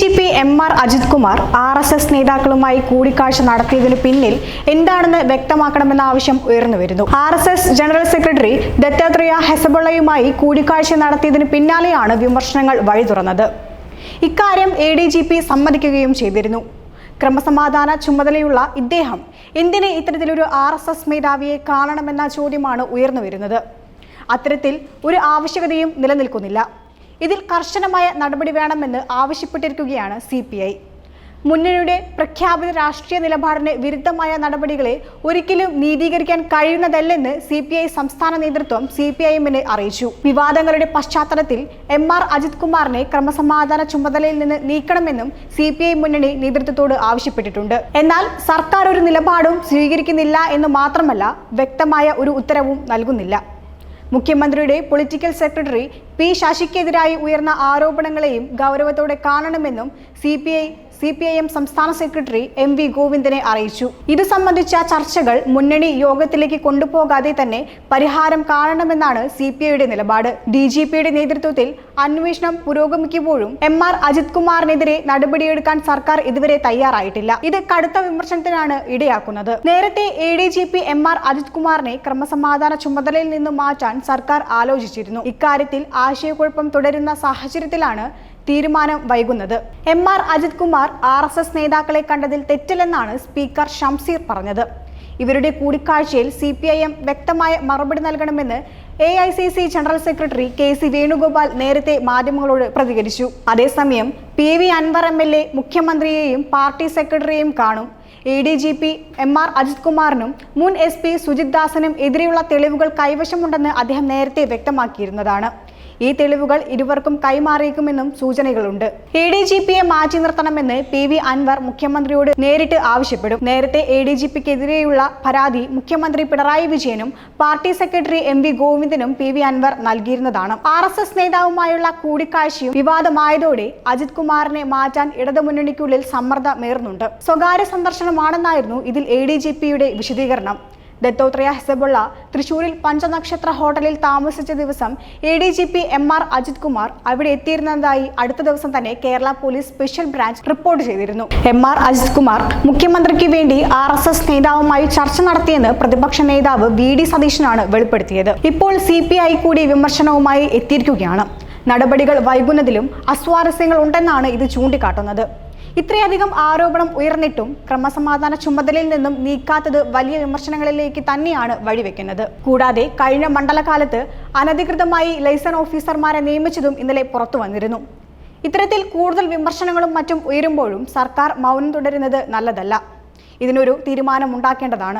G P M R Ajith Kumar R S S നേതാക്കളുമായി കൂടിക്കാഴ്ച നടത്തിയതിനു പിന്നിൽ എന്താണെന്ന് വ്യക്തമാക്കണമെന്ന ആവശ്യം ഉയർന്നുവരുന്നു R S S general secretary Dattatreya ഹെസബുള്ളയുമായി കൂടിക്കാഴ്ച നടത്തിയതിനു പിന്നാലെയാണ് വിമർശനങ്ങൾ വഴി തുറന്നത്. ഇക്കാര്യം എ ഡി ജി പി സമ്മതിക്കുകയും ചെയ്തിരുന്നു. ക്രമസമാധാന ചുമതലയുള്ള ഇദ്ദേഹം എന്തിനെ ഇത്തരത്തിലൊരു ആർ എസ് എസ് മേധാവിയെ കാണണമെന്ന ചോദ്യമാണ് ഉയർന്നുവരുന്നത് അത്തരത്തിൽ ഒരു ആവശ്യകതയും നിലനിൽക്കുന്നില്ല. ഇതിൽ കർശനമായ നടപടി വേണമെന്ന് ആവശ്യപ്പെട്ടിരിക്കുകയാണ് സി മുന്നണിയുടെ പ്രഖ്യാപിത രാഷ്ട്രീയ നിലപാടിന് വിരുദ്ധമായ നടപടികളെ ഒരിക്കലും നീതീകരിക്കാൻ കഴിയുന്നതല്ലെന്ന് സി പി ഐ സംസ്ഥാന നേതൃത്വം സി പി ഐ എമ്മിനെ അറിയിച്ചു. വിവാദങ്ങളുടെ പശ്ചാത്തലത്തിൽ എം ആർ അജിത് കുമാറിനെ ക്രമസമാധാന ചുമതലയിൽ നിന്ന് നീക്കണമെന്നും സി പി ഐ മുന്നണി നേതൃത്വത്തോട് ആവശ്യപ്പെട്ടിട്ടുണ്ട്. എന്നാൽ സർക്കാർ ഒരു നിലപാടും സ്വീകരിക്കുന്നില്ല എന്ന് മാത്രമല്ല വ്യക്തമായ ഒരു ഉത്തരവും നൽകുന്നില്ല. മുഖ്യമന്ത്രിയുടെ പൊളിറ്റിക്കൽ സെക്രട്ടറി പി ശശിക്കെതിരായി ഉയർന്ന ആരോപണങ്ങളെയും ഗൗരവത്തോടെ കാണണമെന്നും C C P I M സംസ്ഥാന സെക്രട്ടറി എം വി ഗോവിന്ദനെ അറിയിച്ചു. ഇത് സംബന്ധിച്ച ചർച്ചകൾ മുന്നണി യോഗത്തിലേക്ക് കൊണ്ടുപോകാതെ തന്നെ പരിഹാരം കാണണമെന്നാണ് സി പി ഐയുടെ നിലപാട്. ഡി ജി പിയുടെ നേതൃത്വത്തിൽ അന്വേഷണം പുരോഗമിക്കുമ്പോഴും എം ആർ അജിത് കുമാറിനെതിരെ നടപടിയെടുക്കാൻ സർക്കാർ ഇതുവരെ തയ്യാറായിട്ടില്ല. ഇത് കടുത്ത വിമർശനത്തിനാണ് ഇടയാക്കുന്നത്. നേരത്തെ A D G P M R Ajith കുമാറിനെ ക്രമസമാധാന ചുമതലയിൽ നിന്ന് മാറ്റാൻ സർക്കാർ ആലോചിച്ചിരുന്നു. ഇക്കാര്യത്തിൽ ആശയക്കുഴപ്പം തുടരുന്ന സാഹചര്യത്തിലാണ് തീരുമാനം വൈകുന്നത്. M R Ajith Kumar R S S നേതാക്കളെ കണ്ടതിൽ തെറ്റില്ലെന്നാണ് സ്പീക്കർ ഷംസീർ പറഞ്ഞത്. ഇവരുടെ കൂടിക്കാഴ്ചയിൽ സി പി ഐ എം വ്യക്തമായ മറുപടി നൽകണമെന്ന് A I C C general secretary K C Venugopal നേരത്തെ മാധ്യമങ്ങളോട് പ്രതികരിച്ചു. അതേസമയം P V Anvar M L A മുഖ്യമന്ത്രിയെയും പാർട്ടി സെക്രട്ടറിയെയും കാണും. A D G P M R Ajith കുമാറിനും മുൻ എസ് പി സുജിത് ദാസനും എതിരെയുള്ള തെളിവുകൾ കൈവശമുണ്ടെന്ന് അദ്ദേഹം നേരത്തെ വ്യക്തമാക്കിയിരുന്നതാണ്. ഈ തെളിവുകൾ ഇരുവർക്കും കൈമാറിയേക്കുമെന്നും സൂചനകളുണ്ട്. എ ഡി ജി പിയെ മാറ്റി നിർത്തണമെന്ന് പി വി അൻവർ മുഖ്യമന്ത്രിയോട് നേരിട്ട് ആവശ്യപ്പെടും. നേരത്തെ എ ഡി ജി പിക്കെതിരെയുള്ള പരാതി മുഖ്യമന്ത്രി പിണറായി വിജയനും പാർട്ടി സെക്രട്ടറി എം വി ഗോവിന്ദനും പി വി അൻവർ നൽകിയിരുന്നതാണ്. ആർ എസ് എസ് നേതാവുമായുള്ള കൂടിക്കാഴ്ചയും വിവാദമായതോടെ അജിത് കുമാറിനെ മാറ്റാൻ ഇടതുമുന്നണിക്കുള്ളിൽ സമ്മർദ്ദമേറുന്നുണ്ട് സ്വകാര്യ സന്ദർശനമാണെന്നായിരുന്നു ഇതിൽ എ ഡി ജി പിയുടെ വിശദീകരണം. ദത്തോത്രയ ഹെസബുള്ള തൃശൂരിൽ പഞ്ചനക്ഷത്ര ഹോട്ടലിൽ താമസിച്ച ദിവസം A D G P M R Ajith Kumar അവിടെ എത്തിയിരുന്നതായി അടുത്ത ദിവസം തന്നെ Kerala police special branch report ചെയ്തിരുന്നു. എം ആർ അജിത് കുമാർ മുഖ്യമന്ത്രിക്ക് വേണ്ടി ആർ എസ് എസ് നേതാവുമായി ചർച്ച നടത്തിയെന്ന് പ്രതിപക്ഷ നേതാവ് വി ഡി സതീശനാണ് വെളിപ്പെടുത്തിയത്. ഇപ്പോൾ സി പി ഐ കൂടി വിമർശനവുമായി എത്തിയിരിക്കുകയാണ്. നടപടികൾ വൈകുന്നതിലും അസ്വാരസ്യങ്ങൾ ഉണ്ടെന്നാണ് ഇത് ചൂണ്ടിക്കാട്ടുന്നത്. ഇത്രയധികം ആരോപണം ഉയർന്നിട്ടും ക്രമസമാധാന ചുമതലയിൽ നിന്നും നീക്കാത്തത് വലിയ വിമർശനങ്ങളിലേക്ക് തന്നെയാണ് വഴിവെക്കുന്നത്. കൂടാതെ കഴിഞ്ഞ മണ്ഡലകാലത്ത് അനധികൃതമായി ലൈസൺ ഓഫീസർമാരെ നിയമിച്ചതും ഇന്നലെ പുറത്തു വന്നിരുന്നു. ഇത്തരത്തിൽ കൂടുതൽ വിമർശനങ്ങളും മറ്റും ഉയരുമ്പോഴും സർക്കാർ മൗനം തുടരുന്നത് നല്ലതല്ല. ഇതിനൊരു തീരുമാനമുണ്ടാക്കേണ്ടതാണ്.